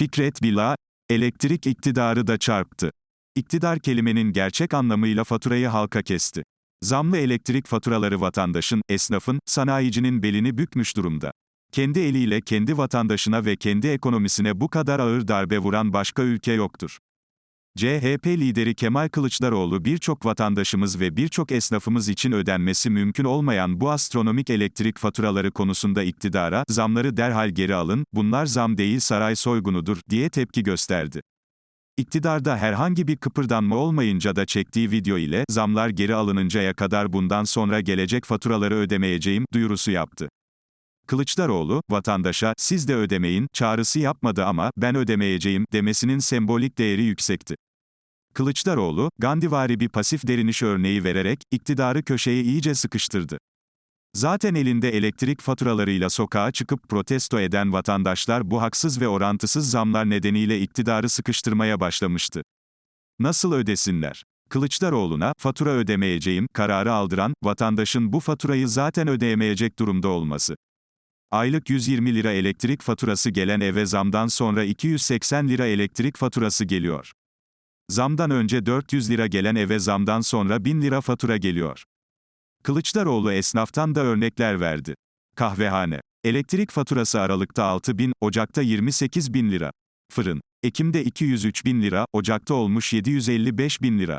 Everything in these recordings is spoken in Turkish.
Fikret Bila, elektrik iktidarı da çarptı. İktidar kelimenin gerçek anlamıyla faturayı halka kesti. Zamlı elektrik faturaları vatandaşın, esnafın, sanayicinin belini bükmüş durumda. Kendi eliyle kendi vatandaşına ve kendi ekonomisine bu kadar ağır darbe vuran başka ülke yoktur. CHP lideri Kemal Kılıçdaroğlu birçok vatandaşımız ve birçok esnafımız için ödenmesi mümkün olmayan bu astronomik elektrik faturaları konusunda iktidara, zamları derhal geri alın, bunlar zam değil saray soygunudur, diye tepki gösterdi. İktidarda herhangi bir kıpırdanma olmayınca da çektiği video ile, zamlar geri alınıncaya kadar bundan sonra gelecek faturaları ödemeyeceğim, duyurusu yaptı. Kılıçdaroğlu, vatandaşa, siz de ödemeyin, çağrısı yapmadı ama, ben ödemeyeceğim, demesinin sembolik değeri yüksekti. Kılıçdaroğlu, Gandivari bir pasif deriniş örneği vererek, iktidarı köşeye iyice sıkıştırdı. Zaten elinde elektrik faturalarıyla sokağa çıkıp protesto eden vatandaşlar bu haksız ve orantısız zamlar nedeniyle iktidarı sıkıştırmaya başlamıştı. Nasıl ödesinler? Kılıçdaroğlu'na, fatura ödemeyeceğim, kararı aldıran, vatandaşın bu faturayı zaten ödeyemeyecek durumda olması. Aylık 120 lira elektrik faturası gelen eve zamdan sonra 280 lira elektrik faturası geliyor. Zamdan önce 400 lira gelen eve zamdan sonra 1000 lira fatura geliyor. Kılıçdaroğlu esnaftan da örnekler verdi. Kahvehane. Elektrik faturası Aralık'ta 6 bin, Ocak'ta 28 bin lira. Fırın. Ekim'de 203 bin lira, Ocak'ta olmuş 755 bin lira.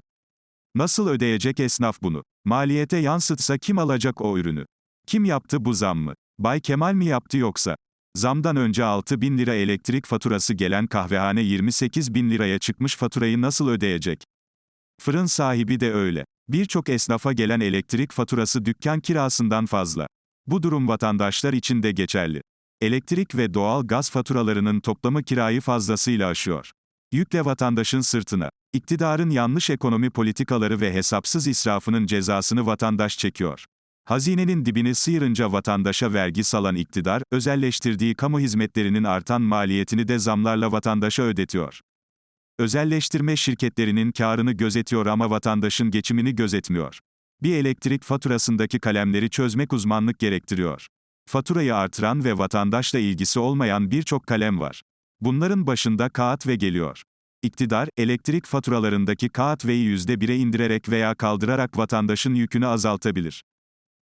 Nasıl ödeyecek esnaf bunu? Maliyete yansıtsa kim alacak o ürünü? Kim yaptı bu zammı? Bay Kemal mi yaptı yoksa? Zamdan önce 6 bin lira elektrik faturası gelen kahvehane 28 bin liraya çıkmış faturayı nasıl ödeyecek? Fırın sahibi de öyle. Birçok esnafa gelen elektrik faturası dükkan kirasından fazla. Bu durum vatandaşlar için de geçerli. Elektrik ve doğal gaz faturalarının toplamı kirayı fazlasıyla aşıyor. Yükle vatandaşın sırtına. İktidarın yanlış ekonomi politikaları ve hesapsız israfının cezasını vatandaş çekiyor. Hazinenin dibini sıyırınca vatandaşa vergi salan iktidar, özelleştirdiği kamu hizmetlerinin artan maliyetini de zamlarla vatandaşa ödetiyor. Özelleştirme şirketlerinin karını gözetiyor ama vatandaşın geçimini gözetmiyor. Bir elektrik faturasındaki kalemleri çözmek uzmanlık gerektiriyor. Faturayı artıran ve vatandaşla ilgisi olmayan birçok kalem var. Bunların başında kağıt ve geliyor. İktidar, elektrik faturalarındaki kağıt veyi %1'e indirerek veya kaldırarak vatandaşın yükünü azaltabilir.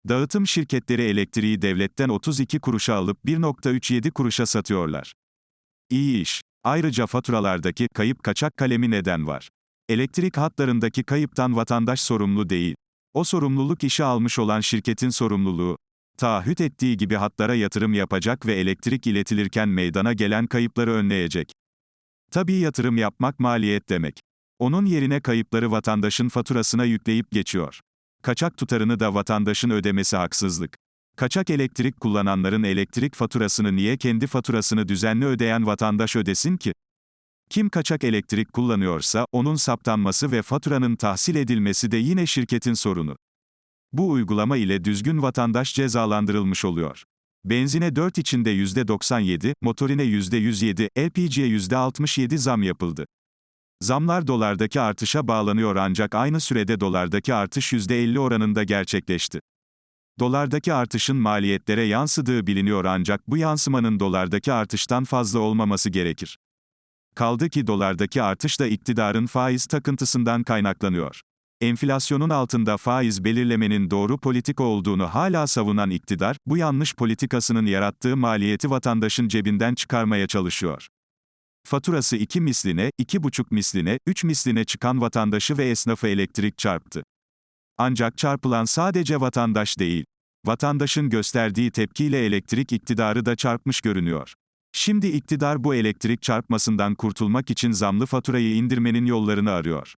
Dağıtım şirketleri elektriği devletten 32 kuruşa alıp 1.37 kuruşa satıyorlar. İyi iş. Ayrıca faturalardaki kayıp kaçak kalemi neden var? Elektrik hatlarındaki kayıptan vatandaş sorumlu değil. O sorumluluk işe almış olan şirketin sorumluluğu. Taahhüt ettiği gibi hatlara yatırım yapacak ve elektrik iletilirken meydana gelen kayıpları önleyecek. Tabii yatırım yapmak maliyet demek. Onun yerine kayıpları vatandaşın faturasına yükleyip geçiyor. Kaçak tutarını da vatandaşın ödemesi haksızlık. Kaçak elektrik kullananların elektrik faturasını niye kendi faturasını düzenli ödeyen vatandaş ödesin ki? Kim kaçak elektrik kullanıyorsa, onun saptanması ve faturanın tahsil edilmesi de yine şirketin sorunu. Bu uygulama ile düzgün vatandaş cezalandırılmış oluyor. Benzine 4 içinde %97, motorine %107, LPG'ye %67 zam yapıldı. Zamlar dolardaki artışa bağlanıyor ancak aynı sürede dolardaki artış %50 oranında gerçekleşti. Dolardaki artışın maliyetlere yansıdığı biliniyor ancak bu yansımanın dolardaki artıştan fazla olmaması gerekir. Kaldı ki dolardaki artış da iktidarın faiz takıntısından kaynaklanıyor. Enflasyonun altında faiz belirlemenin doğru politika olduğunu hala savunan iktidar, bu yanlış politikasının yarattığı maliyeti vatandaşın cebinden çıkarmaya çalışıyor. Faturası iki misline, iki buçuk misline, üç misline çıkan vatandaşı ve esnafı elektrik çarptı. Ancak çarpılan sadece vatandaş değil. Vatandaşın gösterdiği tepkiyle elektrik iktidarı da çarpmış görünüyor. Şimdi iktidar bu elektrik çarpmasından kurtulmak için zamlı faturayı indirmenin yollarını arıyor.